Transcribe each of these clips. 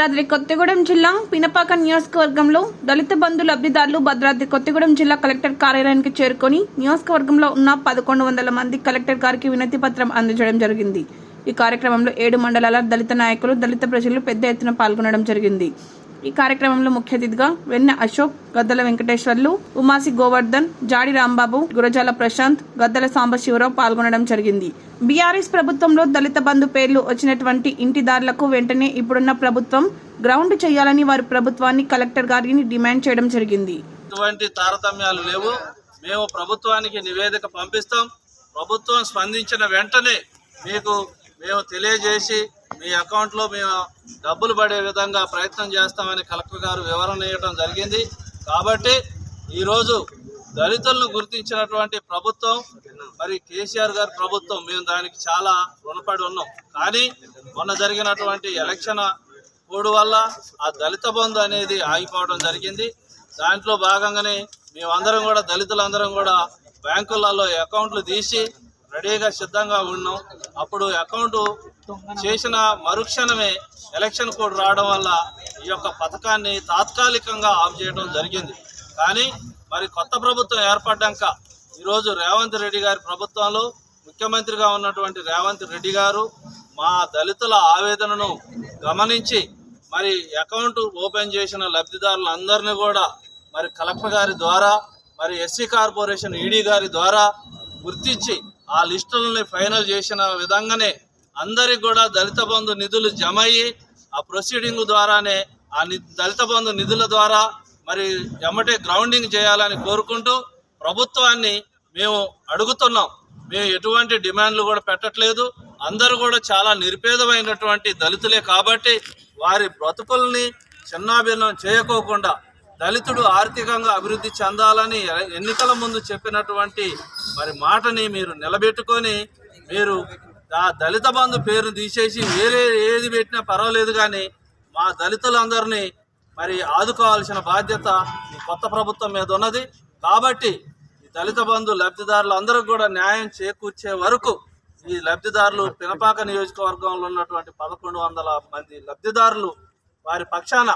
భద్రాద్రి కొత్తగూడెం జిల్లా పినపాక నియోజకవర్గంలో దళిత బంధు లబ్ధిదారులు భద్రాద్రి కొత్తగూడెం జిల్లా కలెక్టర్ కార్యాలయానికి చేరుకొని నియోజకవర్గంలో ఉన్న పదకొండు వందల మంది కలెక్టర్ గారికి వినతి పత్రం అందజేయడం జరిగింది. ఈ కార్యక్రమంలో ఏడు మండలాల దళిత నాయకులు దళిత ప్రజలు పెద్ద ఎత్తున పాల్గొనడం జరిగింది. ఈ కార్యక్రమంలో ముఖ్య అతిథిగా వెన్న అశోక్ గద్దల వెంకటేశ్వర్లు ఉమాసి గోవర్ధన్ జాడి రాంబాబు గురజాల ప్రశాంత్ గద్దల సాంబశివరావు పాల్గొనడం జరిగింది. బీఆర్ఎస్ ప్రభుత్వంలో దళిత బంధు పేర్లు వచ్చినటువంటి ఇంటిదారులకు వెంటనే ఇప్పుడున్న ప్రభుత్వం గ్రౌండ్ చేయాలని వారి ప్రభుత్వాన్ని కలెక్టర్ గారిని డిమాండ్ చేయడం జరిగింది. ఎటువంటి తారతమ్యాలు లేవు. మేము ప్రభుత్వానికి నివేదిక పంపిస్తాం. ప్రభుత్వం స్పందించిన వెంటనే మీకు మేము తెలియజేసి మీ అకౌంట్లో మేము డబ్బులు పడే విధంగా ప్రయత్నం చేస్తామని కలెక్టర్ గారు వివరణ ఇవ్వడం జరిగింది. కాబట్టి ఈరోజు దళితులను గుర్తించినటువంటి ప్రభుత్వం మరి కేసీఆర్ గారి ప్రభుత్వం మేము దానికి చాలా రుణపడి ఉన్నాం. కానీ మొన్న జరిగినటువంటి ఎలక్షన్ కోడ్ వల్ల ఆ దళిత బంధు అనేది ఆగిపోవడం జరిగింది. దాంట్లో భాగంగానే మేమందరం కూడా దళితులందరం కూడా బ్యాంకులలో అకౌంట్లు తీసి రెడీగా సిద్ధంగా ఉన్నాం. అప్పుడు అకౌంట్ చేసిన మరుక్షణమే ఎలక్షన్ కోడ్ రావడం వల్ల ఈ యొక్క పథకాన్ని తాత్కాలికంగా ఆఫ్ చేయడం జరిగింది. కానీ మరి కొత్త ప్రభుత్వం ఏర్పడ్డాక ఈరోజు రేవంత్ రెడ్డి గారి ప్రభుత్వంలో ముఖ్యమంత్రిగా ఉన్నటువంటి రేవంత్ రెడ్డి గారు మా దళితుల ఆవేదనను గమనించి మరి అకౌంట్ ఓపెన్ చేసిన లబ్ధిదారులందరినీ కూడా మరి కలెక్టర్ గారి ద్వారా మరి ఎస్సీ కార్పొరేషన్ ఈడీ గారి ద్వారా గుర్తించి ఆ లిస్టులని ఫైనల్ చేసిన విధంగానే అందరికి కూడా దళిత బంధు నిధులు జమ అయ్యి ఆ ప్రొసీడింగ్ ద్వారానే ఆ ని- దళిత బంధు నిధుల ద్వారా మరి ఎమ్మటే గ్రౌండింగ్ చేయాలని కోరుకుంటూ ప్రభుత్వాన్ని మేము అడుగుతున్నాం. మేము ఎటువంటి డిమాండ్లు కూడా పెట్టట్లేదు. అందరూ కూడా చాలా నిరుపేదమైనటువంటి దళితులే కాబట్టి వారి బ్రతుకుల్ని చిన్నాభిన్నం చేయకోకుండా దళితుడు ఆర్థికంగా అభివృద్ధి చెందాలని ఎన్నికల ముందు చెప్పినటువంటి మరి మాటని మీరు నిలబెట్టుకొని మీరు ఆ దళిత బంధు పేరును తీసేసి వేరే ఏది పెట్టినా పర్వాలేదు కానీ మా దళితులందరినీ మరి ఆదుకోవాల్సిన బాధ్యత ఈ కొత్త ప్రభుత్వం మీద ఉన్నది. కాబట్టి ఈ దళిత బంధు లబ్ధిదారులు అందరూ కూడా న్యాయం చేకూర్చే వరకు ఈ లబ్ధిదారులు పినపాక నియోజకవర్గంలో ఉన్నటువంటి పదకొండు వందల మంది లబ్ధిదారులు వారి పక్షాన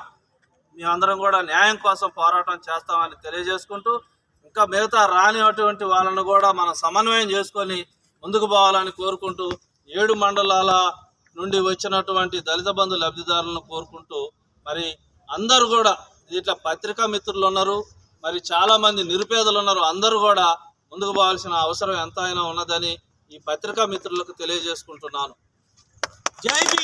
మేమందరం కూడా న్యాయం కోసం పోరాటం చేస్తామని తెలియజేసుకుంటూ ఇంకా మిగతా రానిటువంటి వాళ్ళను కూడా మనం సమన్వయం చేసుకొని ముందుకు పోవాలని కోరుకుంటూ ఏడు మండలాల నుండి వచ్చినటువంటి దళిత బంధు లబ్ధిదారులను కోరుకుంటూ మరి అందరూ కూడా ఇట్లా పత్రికా మిత్రులు ఉన్నారు. మరి చాలామంది నిరుపేదలు ఉన్నారు. అందరూ కూడా ముందుకు పోవాల్సిన అవసరం ఎంతైనా ఉన్నదని ఈ పత్రికా మిత్రులకు తెలియజేసుకుంటున్నాను. జై